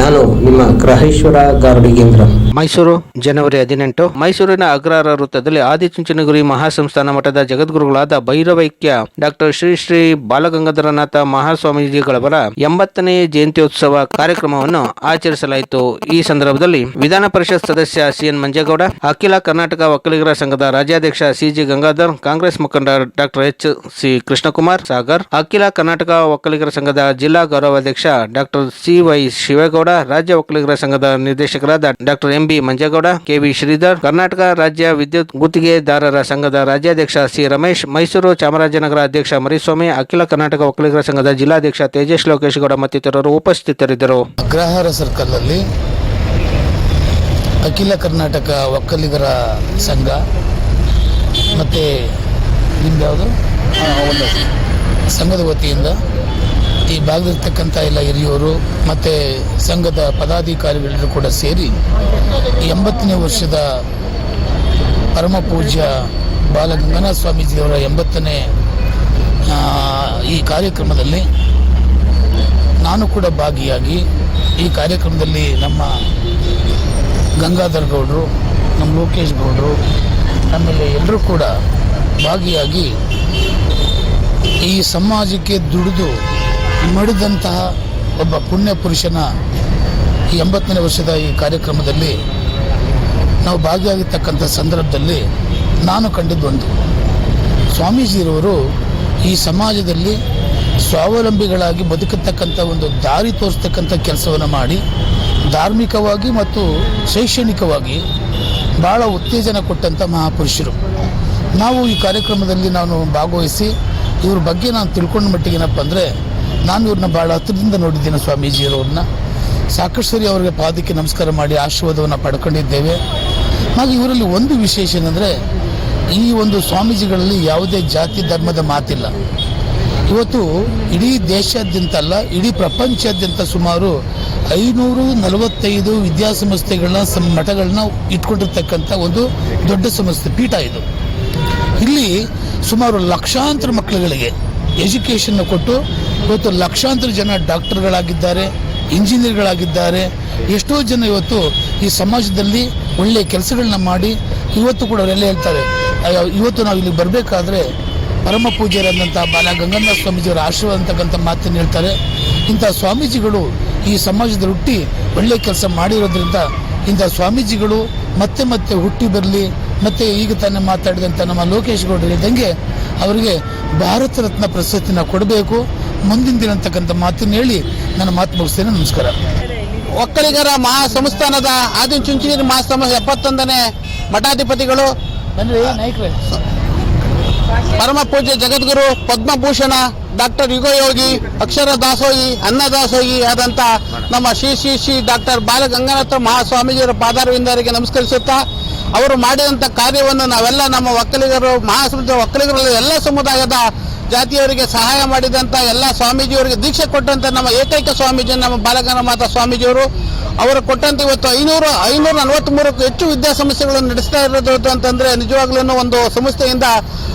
ನಾನು ನಿಮ್ಮ ಗ್ರಹೇಶ್ವರ ಗಾರ್ಡಿಗೇಂದ್ರ ಮೈಸೂರು, ಜನವರಿ ಹದಿನೆಂಟು. ಮೈಸೂರಿನ ಅಗ್ರಹಾರ ವೃತ್ತದಲ್ಲಿ ಆದಿಚುಂಚನಗುರಿ ಮಹಾಸಂಸ್ಥಾನ ಮಠದ ಜಗದ್ಗುರುಗಳಾದ ಭೈರವೈಕ್ಯ ಡಾಕ್ಟರ್ ಶ್ರೀ ಶ್ರೀ ಬಾಲಗಂಗಾಧರನಾಥ ಮಹಾಸ್ವಾಮೀಜಿಗಳವರ ಎಂಬತ್ತನೇ ಜಯಂತ್ಯೋತ್ಸವ ಕಾರ್ಯಕ್ರಮವನ್ನು ಆಚರಿಸಲಾಯಿತು. ಈ ಸಂದರ್ಭದಲ್ಲಿ ವಿಧಾನ ಪರಿಷತ್ ಸದಸ್ಯ ಸಿಎನ್ ಮಂಜೇಗೌಡ, ಅಖಿಲ ಕರ್ನಾಟಕ ಒಕ್ಕಲಿಗರ ಸಂಘದ ರಾಜ್ಯಾಧ್ಯಕ್ಷ ಸಿಜಿ ಗಂಗಾಧರ್, ಕಾಂಗ್ರೆಸ್ ಮುಖಂಡ doctor H. C. Krishnakumar, Sagar, ಅಖಿಲ ಕರ್ನಾಟಕ ಒಕ್ಕಲಿಗರ ಸಂಘದ ಜಿಲ್ಲಾ ಗೌರವಾಧ್ಯಕ್ಷ ಡಾಕ್ಟರ್ ಸಿ ವೈ ಶಿವೇಗೌಡ ರಾಜ್ಯ ಒಕ್ಕಲಿಗರ ಸಂಘದ ನಿರ್ದೇಶಕರಾದ doctor M B Manjegowda K V Sridhar Karnataka ರಾಜ್ಯ ವಿದ್ಯುತ್ ಗುತ್ತಿಗೆದಾರರ ಸಂಘದ ರಾಜ್ಯಾಧ್ಯಕ್ಷ ಸಿ ರಮೇಶ್ ಮೈಸೂರು ಚಾಮರಾಜನಗರ ಅಧ್ಯಕ್ಷ ಮರಿಸ್ವಾಮಿ ಅಖಿಲ ಕರ್ನಾಟಕ ಒಕ್ಕಲಿಗರ ಸಂಘದ ಜಿಲ್ಲಾಧ್ಯಕ್ಷ ತೇಜಸ್ ಲೋಕೇಶ್ಗೌಡ ಮತ್ತಿತರರು ಉಪಸ್ಥಿತರಿದ್ದರು. ಅಗ್ರಹಾರ ಸರ್ಕಲ್ನಲ್ಲಿ ಅಖಿಲ ಕರ್ನಾಟಕ ಒಕ್ಕಲಿಗರ ಸಂಘ ಮತ್ತು ನಿಮ್ದು ಯಾವುದು? ಸಂಘದ ವತಿಯಿಂದ ಈ ಭಾಗದಲ್ಲಿರ್ತಕ್ಕಂಥ ಎಲ್ಲ ಹಿರಿಯವರು ಮತ್ತು ಸಂಘದ ಪದಾಧಿಕಾರಿಗಳೆಲ್ಲರೂ ಕೂಡ ಸೇರಿ ಎಂಬತ್ತನೇ ವರ್ಷದ ಪರಮ ಪೂಜ್ಯ ಬಾಲಗಂಗನಾಥ ಸ್ವಾಮೀಜಿಯವರ ಎಂಬತ್ತನೇ ಈ ಕಾರ್ಯಕ್ರಮದಲ್ಲಿ ನಾನು ಕೂಡ ಭಾಗಿಯಾಗಿ ಈ ಕಾರ್ಯಕ್ರಮದಲ್ಲಿ ನಮ್ಮ ಗಂಗಾಧರ್ ಗೌಡರು, ನಮ್ಮ ಲೋಕೇಶ್ ಗೌಡರು ಆಮೇಲೆ ಎಲ್ಲರೂ ಕೂಡ ಭಾಗಿಯಾಗಿ ಈ ಸಮಾಜಕ್ಕೆ ದುಡಿದು ಮಡಿದಂತಹ ಒಬ್ಬ ಪುಣ್ಯ ಪುರುಷನ ಈ ಎಂಬತ್ತನೇ ವರ್ಷದ ಈ ಕಾರ್ಯಕ್ರಮದಲ್ಲಿ ನಾವು ಭಾಗಿಯಾಗಿರ್ತಕ್ಕಂಥ ಸಂದರ್ಭದಲ್ಲಿ ನಾನು ಕಂಡಿದ್ದೊಂದು ಸ್ವಾಮೀಜಿರವರು ಈ ಸಮಾಜದಲ್ಲಿ ಸ್ವಾವಲಂಬಿಗಳಾಗಿ ಬದುಕತಕ್ಕಂಥ ಒಂದು ದಾರಿ ತೋರಿಸ್ತಕ್ಕಂಥ ಕೆಲಸವನ್ನು ಮಾಡಿ ಧಾರ್ಮಿಕವಾಗಿ ಮತ್ತು ಶೈಕ್ಷಣಿಕವಾಗಿ ಭಾಳ ಉತ್ತೇಜನ ಕೊಟ್ಟಂಥ ಮಹಾಪುರುಷರು. ನಾವು ಈ ಕಾರ್ಯಕ್ರಮದಲ್ಲಿ ನಾನು ಭಾಗವಹಿಸಿ ಇವ್ರ ಬಗ್ಗೆ ನಾನು ತಿಳ್ಕೊಂಡ ಮಟ್ಟಿಗೆ ಏನಪ್ಪ ಅಂದರೆ ನಾನು ಇವ್ರನ್ನ ಭಾಳ ಹತ್ತಿರದಿಂದ ನೋಡಿದ್ದೇನೆ ಸ್ವಾಮೀಜಿಯವರನ್ನ ಸಾಕಷ್ಟು ಸರಿ ಅವರಿಗೆ ಪಾದಕ್ಕೆ ನಮಸ್ಕಾರ ಮಾಡಿ ಆಶೀರ್ವಾದವನ್ನು ಪಡ್ಕೊಂಡಿದ್ದೇವೆ. ಹಾಗೆ ಇವರಲ್ಲಿ ಒಂದು ವಿಶೇಷ ಏನಂದರೆ, ಈ ಒಂದು ಸ್ವಾಮೀಜಿಗಳಲ್ಲಿ ಯಾವುದೇ ಜಾತಿ ಧರ್ಮದ ಮಾತಿಲ್ಲ. ಇವತ್ತು ಇಡೀ ದೇಶಾದ್ಯಂತ ಅಲ್ಲ, ಇಡೀ ಪ್ರಪಂಚಾದ್ಯಂತ ಸುಮಾರು ಐನೂರು ನಲವತ್ತೈದು ವಿದ್ಯಾಸಂಸ್ಥೆಗಳನ್ನ ಮಠಗಳನ್ನ ಇಟ್ಕೊಂಡಿರ್ತಕ್ಕಂಥ ಒಂದು ದೊಡ್ಡ ಸಂಸ್ಥೆ, ಪೀಠ ಇದು. ಇಲ್ಲಿ ಸುಮಾರು ಲಕ್ಷಾಂತರ ಮಕ್ಕಳುಗಳಿಗೆ ಎಜುಕೇಷನ್ನ ಕೊಟ್ಟು ಇವತ್ತು ಲಕ್ಷಾಂತರ ಜನ ಡಾಕ್ಟರ್ಗಳಾಗಿದ್ದಾರೆ, ಇಂಜಿನಿಯರ್ಗಳಾಗಿದ್ದಾರೆ, ಎಷ್ಟೋ ಜನ ಇವತ್ತು ಈ ಸಮಾಜದಲ್ಲಿ ಒಳ್ಳೆಯ ಕೆಲಸಗಳನ್ನ ಮಾಡಿ ಇವತ್ತು ಕೂಡ ಅವರೆಲ್ಲ ಹೇಳ್ತಾರೆ ಇವತ್ತು ನಾವು ಇಲ್ಲಿ ಬರಬೇಕಾದ್ರೆ ಪರಮ ಪೂಜ್ಯರಾದಂಥ ಬಾಲ ಗಂಗಾಧರ ಸ್ವಾಮೀಜಿಯವರ ಆಶೀರ್ವಾದ ಅಂತಕ್ಕಂಥ ಮಾತನ್ನು ಹೇಳ್ತಾರೆ. ಇಂಥ ಸ್ವಾಮೀಜಿಗಳು ಈ ಸಮಾಜದ ಹುಟ್ಟಿ ಒಳ್ಳೆಯ ಕೆಲಸ ಮಾಡಿರೋದ್ರಿಂದ ಇಂಥ ಸ್ವಾಮೀಜಿಗಳು ಮತ್ತೆ ಮತ್ತೆ ಹುಟ್ಟಿ ಬರಲಿ ಮತ್ತೆ ಈಗ ತಾನೇ ಮಾತಾಡಿದಂಥ ನಮ್ಮ ಲೋಕೇಶ್ ಗೌಡರು ಹೇಳಿದಂಗೆ ಅವರಿಗೆ ಭಾರತ ರತ್ನ ಪ್ರಶಸ್ತಿನ ಕೊಡಬೇಕು. ಮುಂದಿನ ದಿನ ಅಂತಕ್ಕಂಥ ಮಾತನ್ನು ಹೇಳಿ ನನ್ನ ಮಾತು ಮುಗಿಸ್ತೇನೆ. ನಮಸ್ಕಾರ. ಒಕ್ಕಲಿಗರ ಮಹಾ ಸಂಸ್ಥಾನದ ಆದಿಚುಂಚನಗಿರಿ ಮಹಾಸಂಸ್ಥಾನ ಎಪ್ಪತ್ತೊಂದನೇ ಮಠಾಧಿಪತಿಗಳು ಪರಮ ಪೂಜ್ಯ ಜಗದ್ಗುರು ಪದ್ಮಭೂಷಣ ಡಾಕ್ಟರ್ ಯುಗಯೋಗಿ ಅಕ್ಷರ ದಾಸೋಹಿ ಅನ್ನ ದಾಸೋಹಿ ಆದಂಥ ನಮ್ಮ ಶ್ರೀ ಶ್ರೀ ಶ್ರೀ ಡಾಕ್ಟರ್ ಬಾಲಗಂಗನಾಥ ಮಹಾಸ್ವಾಮೀಜಿಯವರ ಪಾದಾರವಿಂದರಿಗೆ ನಮಸ್ಕರಿಸುತ್ತಾ ಅವರು ಮಾಡಿದಂಥ ಕಾರ್ಯವನ್ನು ನಾವೆಲ್ಲ ನಮ್ಮ ಒಕ್ಕಲಿಗರು, ಮಹಾಸಮುದ್ರ ಒಕ್ಕಲಿಗರಲ್ಲಿ ಎಲ್ಲ ಸಮುದಾಯದ ಜಾತಿಯವರಿಗೆ ಸಹಾಯ ಮಾಡಿದಂಥ ಎಲ್ಲ ಸ್ವಾಮೀಜಿಯವರಿಗೆ ದೀಕ್ಷೆ ಕೊಟ್ಟಂಥ ನಮ್ಮ ಏಕೈಕ ಸ್ವಾಮೀಜಿ, ನಮ್ಮ ಬಾಲಗಂಗಾಮಾತ ಮಾತಾ ಸ್ವಾಮೀಜಿಯವರು ಅವರು ಕೊಟ್ಟಂತ ಇವತ್ತು ಐನೂರು, ಐನೂರ ನಲವತ್ತ್ಮೂರಕ್ಕೂ ಹೆಚ್ಚು ವಿದ್ಯಾಸಂಸ್ಥೆಗಳನ್ನು ನಡೆಸ್ತಾ ಇರೋದು ಅಂತಂದ್ರೆ ನಿಜವಾಗ್ಲೂ ಒಂದು ಸಂಸ್ಥೆಯಿಂದ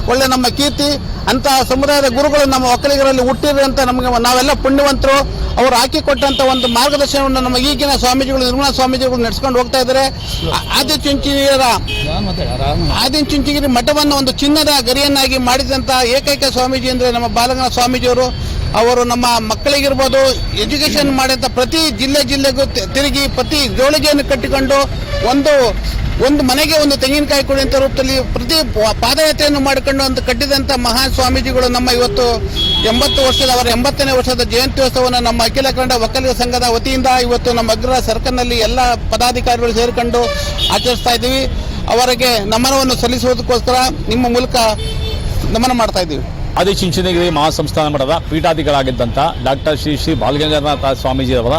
ಒಳ್ಳೆ ನಮ್ಮ ಕೀರ್ತಿ ಅಂತ ಸಮುದಾಯದ ಗುರುಗಳು ನಮ್ಮ ಒಕ್ಕಲಿಗರಲ್ಲಿ ಹುಟ್ಟಿರುವಂತ ನಮಗೆ ನಾವೆಲ್ಲ ಪುಣ್ಯವಂತರು. ಅವರು ಹಾಕಿಕೊಟ್ಟಂತ ಒಂದು ಮಾರ್ಗದರ್ಶನವನ್ನು ನಮ್ಮ ಈಗಿನ ಸ್ವಾಮೀಜಿಗಳು, ನಿರ್ಮಲಾ ಸ್ವಾಮೀಜಿಗಳು ನಡೆಸ್ಕೊಂಡು ಹೋಗ್ತಾ ಇದ್ದಾರೆ. ಆ- ಆದಿ ಚುಂಚಿಗಿರಿ ಮಠವನ್ನು ಒಂದು ಚಿನ್ನದ ಗರಿಯನ್ನಾಗಿ ಮಾಡಿದಂತ ಏಕೈಕ ಸ್ವಾಮೀಜಿ ಅಂದ್ರೆ ನಮ್ಮ ಬಾಲಗನ ಸ್ವಾಮೀಜಿಯವರು. ಅವರು ನಮ್ಮ ಮಕ್ಕಳಿಗಿರ್ಬೋದು ಎಜುಕೇಷನ್ ಮಾಡಿದಂಥ ಪ್ರತಿ ಜಿಲ್ಲೆ ಜಿಲ್ಲೆಗೂ ತಿರುಗಿ ಪ್ರತಿ ಜೋಳಿಗೆಯನ್ನು ಕಟ್ಟಿಕೊಂಡು ಒಂದು ಒಂದು ಮನೆಗೆ ಒಂದು ತೆಂಗಿನಕಾಯಿ ಕೊಡುವಂಥ ರೂಪದಲ್ಲಿ ಪ್ರತಿ ಪಾದಯಾತ್ರೆಯನ್ನು ಮಾಡಿಕೊಂಡು ಒಂದು ಕಟ್ಟಿದಂಥ ಮಹಾನ್ ಸ್ವಾಮೀಜಿಗಳು ನಮ್ಮ ಇವತ್ತು ಎಂಬತ್ತು ವರ್ಷದ, ಅವರ ಎಂಬತ್ತನೇ ವರ್ಷದ ಜಯಂತ್ಯೋತ್ಸವವನ್ನು ನಮ್ಮ ಅಖಿಲ ಕನ್ನಡ ಒಕ್ಕಲಿಗ ಸಂಘದ ವತಿಯಿಂದ ಇವತ್ತು ನಮ್ಮ ಅಗ್ರ ಸರ್ಕಲ್ನಲ್ಲಿ ಎಲ್ಲ ಪದಾಧಿಕಾರಿಗಳು ಸೇರಿಕೊಂಡು ಆಚರಿಸ್ತಾ ಇದ್ದೀವಿ. ಅವರಿಗೆ ನಮನವನ್ನು ಸಲ್ಲಿಸುವುದಕ್ಕೋಸ್ಕರ ನಿಮ್ಮ ಮೂಲಕ ನಮನ ಮಾಡ್ತಾ ಇದ್ದೀವಿ. ಆದಿಚುಂಚನಗಿರಿ ಮಹಾಸಂಸ್ಥಾನ ಮಠದ ಪೀಠಾಧಿಕಾರಾಗಿದ್ದಂಥ ಡಾಕ್ಟರ್ ಶ್ರೀ ಶ್ರೀ ಬಾಲಗಂಗಾಧರನಾಥ ಸ್ವಾಮೀಜಿಯವರ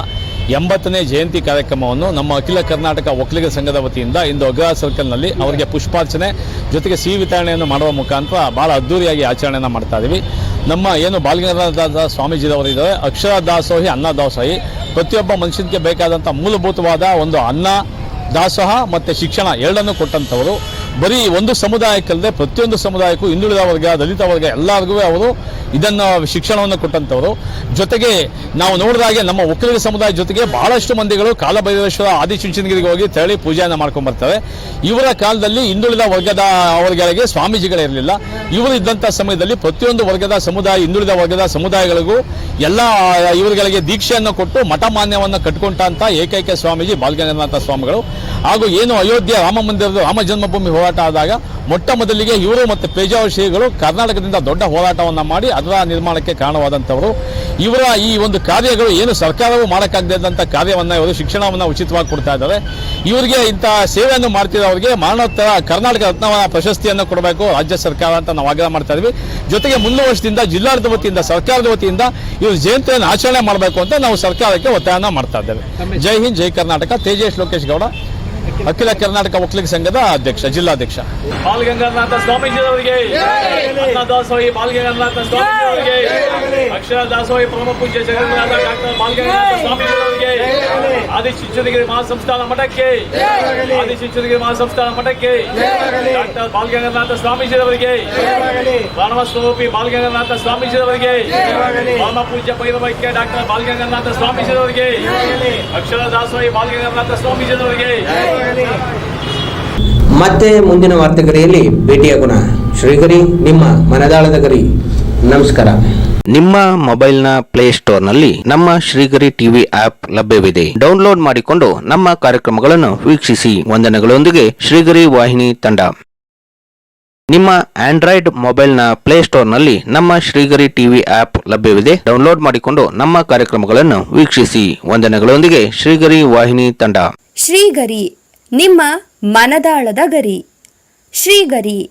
ಎಂಬತ್ತನೇ ಜಯಂತಿ ಕಾರ್ಯಕ್ರಮವನ್ನು ನಮ್ಮ ಅಖಿಲ ಕರ್ನಾಟಕ ಒಕ್ಕಲಿಗ ಸಂಘದ ವತಿಯಿಂದ ಇಂದು ಅಗ್ರ ಸರ್ಕಲ್ನಲ್ಲಿ ಅವರಿಗೆ ಪುಷ್ಪಾರ್ಚನೆ ಜೊತೆಗೆ ಸಿಹಿ ವಿತರಣೆಯನ್ನು ಮಾಡುವ ಮುಖಾಂತರ ಬಹಳ ಅದ್ದೂರಿಯಾಗಿ ಆಚರಣೆಯನ್ನು ಮಾಡ್ತಾ ಇದ್ದೀವಿ. ನಮ್ಮ ಏನು ಬಾಲಗಂಗಾಧರ ಸ್ವಾಮೀಜಿಯವರಿದ್ದಾರೆ ಅಕ್ಷರ ದಾಸೋಹಿ, ಅನ್ನ ದಾಸೋಹಿ. ಪ್ರತಿಯೊಬ್ಬ ಮನುಷ್ಯನಿಗೆ ಬೇಕಾದಂಥ ಮೂಲಭೂತವಾದ ಒಂದು ಅನ್ನ, ದಾಸೋಹ ಮತ್ತು ಶಿಕ್ಷಣ ಎರಡನ್ನೂ ಕೊಟ್ಟಂಥವರು. ಬರೀ ಒಂದು ಸಮುದಾಯಕ್ಕಲ್ಲದೆ ಪ್ರತಿಯೊಂದು ಸಮುದಾಯಕ್ಕೂ ಹಿಂದುಳಿದ ವರ್ಗ ದಲಿತ ವರ್ಗ ಎಲ್ಲರಿಗೂ ಅವರು ಇದನ್ನು ಶಿಕ್ಷಣವನ್ನು ಕೊಟ್ಟಂಥವರು ಜೊತೆಗೆ ನಾವು ನೋಡಿದಾಗೆ ನಮ್ಮ ಒಕ್ಕಲಿಗ ಸಮುದಾಯ ಜೊತೆಗೆ ಬಹಳಷ್ಟು ಮಂದಿಗಳು ಕಾಲಭೈರವೇಶ್ವರ ಆದಿಚುಂಚನಗಿರಿಗೆ ಹೋಗಿ ತೆರಳಿ ಪೂಜೆಯನ್ನು ಮಾಡ್ಕೊಂಡು ಬರ್ತಾರೆ ಇವರ ಕಾಲದಲ್ಲಿ ಹಿಂದುಳಿದ ವರ್ಗದ ವರ್ಗಗಳಿಗೆ ಸ್ವಾಮೀಜಿಗಳಿರಲಿಲ್ಲ ಇವರು ಇದ್ದಂಥ ಸಮಯದಲ್ಲಿ ಪ್ರತಿಯೊಂದು ವರ್ಗದ ಸಮುದಾಯ, ಹಿಂದುಳಿದ ವರ್ಗದ ಸಮುದಾಯಗಳಿಗೂ ಎಲ್ಲ ಇವರುಗಳಿಗೆ ದೀಕ್ಷೆಯನ್ನು ಕೊಟ್ಟು ಮಠ ಮಾನ್ಯವನ್ನು ಕಟ್ಕೊಂಡಂತ ಏಕೈಕ ಸ್ವಾಮೀಜಿ ಬಾಲಗಂಗಾಧರನಾಥ ಸ್ವಾಮಿಗಳು. ಹಾಗೂ ಏನು ಅಯೋಧ್ಯೆ ರಾಮ ಮಂದಿರದ ರಾಮ ಜನ್ಮಭೂಮಿ ಹೋರಾಟ ಆದಾಗ ಮೊಟ್ಟ ಮೊದಲಿಗೆ ಇವರು ಮತ್ತು ಪೇಜಾವಶ್ರೀಗಳು ಕರ್ನಾಟಕದಿಂದ ದೊಡ್ಡ ಹೋರಾಟವನ್ನು ಮಾಡಿ ಅದರ ನಿರ್ಮಾಣಕ್ಕೆ ಕಾರಣವಾದಂಥವರು. ಇವರ ಈ ಒಂದು ಕಾರ್ಯಗಳು ಏನು ಸರ್ಕಾರವು ಮಾಡೋಕ್ಕಾಗದೇ ಇದ್ದಂಥ ಕಾರ್ಯವನ್ನು ಇವರು ಶಿಕ್ಷಣವನ್ನು ಉಚಿತವಾಗಿ ಕೊಡ್ತಾ ಇದ್ದಾರೆ. ಇವರಿಗೆ ಇಂಥ ಸೇವೆಯನ್ನು ಮಾಡ್ತಿರೋರಿಗೆ ಮರಣೋತ್ತರ ಕರ್ನಾಟಕ ರತ್ನ ಪ್ರಶಸ್ತಿಯನ್ನು ಕೊಡಬೇಕು ರಾಜ್ಯ ಸರ್ಕಾರ ಅಂತ ನಾವು ಆಗ್ರಹ ಮಾಡ್ತಾ ಇದ್ವಿ. ಜೊತೆಗೆ ಮುಂದಿನ ವರ್ಷದಿಂದ ಜಿಲ್ಲಾಡಳಿತ ವತಿಯಿಂದ ಸರ್ಕಾರದ ವತಿಯಿಂದ ಇವರು ಜಯಂತಿಯನ್ನು ಆಚರಣೆ ಮಾಡಬೇಕು ಅಂತ ನಾವು ಸರ್ಕಾರಕ್ಕೆ ಒತ್ತಾಯನ ಮಾಡ್ತಾ ಇದ್ದೇವೆ. ಜೈ ಹಿಂದ್ ಜೈ ಕರ್ನಾಟಕ. ತೇಜೇಶ್ ಲೋಕೇಶ್ ಗೌಡ ಅಖಿಲ ಕರ್ನಾಟಕ ಒಕ್ಕಲಿಗ ಸಂಘದ ಅಧ್ಯಕ್ಷ ಜಿಲ್ಲಾಧ್ಯಕ್ಷ. ಬಾಲಗಂಗಾಧರನಾಥ ಸ್ವಾಮೀಜಿಯವರಿಗೆ ಅನ್ನದಾಸೋಹಿ ಬಾಲಗಂಗಾಧರನಾಥ ಸ್ವಾಮೀಜಿಯವರಿಗೆ ಅಕ್ಷರ ದಾಸೋಹಿ ಪರಮ ಪೂಜ್ಯ ಜಗನ್ನಾಥ ಡಾಕ್ಟರ್ ಬಾಲಗಂಗಾಧರ ಸ್ವಾಮೀಜಿಯವರಿಗೆ ಆದಿಚುಂಚನಗಿರಿ ಮಹಾಸಂಸ್ಥಾನ ಮಠಕ್ಕೆ ಆದಿಚುಂಚನಗಿರಿ ಮಹಾಸಂಸ್ಥಾನ ಮಠಕ್ಕೆ ಡಾಕ್ಟರ್ ಬಾಲಗಂಗಾಧರನಾಥ ಸ್ವಾಮೀಜಿಯವರಿಗೆ ಸ್ವರೂಪಿ ಬಾಲಗಂಗಾಧರನಾಥ ಸ್ವಾಮೀಜಿಯವರಿಗೆ ಪರಮ ಪೂಜ್ಯ ಪೈರವೈಕ್ಯ ಡಾಕ್ಟರ್ ಬಾಲಗಂಗಾಧರನಾಥ ಸ್ವಾಮೀಜಿಯವರಿಗೆ ಅಕ್ಷರ ದಾಸೋಹಿ ಬಾಲಗಂಗಾಧರನಾಥ ಸ್ವಾಮೀಜಿಯವರಿಗೆ. ಮತ್ತೆ ಮುಂದಿನ ವಾರ್ತೆಗರಿಯಲ್ಲಿ ಭೇಟಿಯಾಗೋಣ. ಶ್ರೀಗರಿ ನಿಮ್ಮ ಮನದಾಳದ ಗರಿ. ನಮಸ್ಕಾರ. ನಿಮ್ಮ ಮೊಬೈಲ್ನ ಪ್ಲೇಸ್ಟೋರ್ನಲ್ಲಿ ನಮ್ಮ ಶ್ರೀಗರಿ ಟಿವಿ ಆಪ್ ಲಭ್ಯವಿದೆ. ಡೌನ್ಲೋಡ್ ಮಾಡಿಕೊಂಡು ನಮ್ಮ ಕಾರ್ಯಕ್ರಮಗಳನ್ನು ವೀಕ್ಷಿಸಿ. ವಂದನೆಗಳೊಂದಿಗೆ ಶ್ರೀಗರಿ ವಾಹಿನಿ ತಂಡ. ನಿಮ್ಮ ಆಂಡ್ರಾಯ್ಡ್ ಮೊಬೈಲ್ನ ಪ್ಲೇಸ್ಟೋರ್ನಲ್ಲಿ ನಮ್ಮ ಶ್ರೀಗರಿ ಟಿವಿ ಆಪ್ ಲಭ್ಯವಿದೆ. ಡೌನ್ಲೋಡ್ ಮಾಡಿಕೊಂಡು ನಮ್ಮ ಕಾರ್ಯಕ್ರಮಗಳನ್ನು ವೀಕ್ಷಿಸಿ. ವಂದನೆಗಳೊಂದಿಗೆ ಶ್ರೀಗರಿ ವಾಹಿನಿ ತಂಡ. ಶ್ರೀಗರಿ ನಿಮ್ಮ ಮನದಾಳದ ಗರಿ. ಶ್ರೀಗರಿ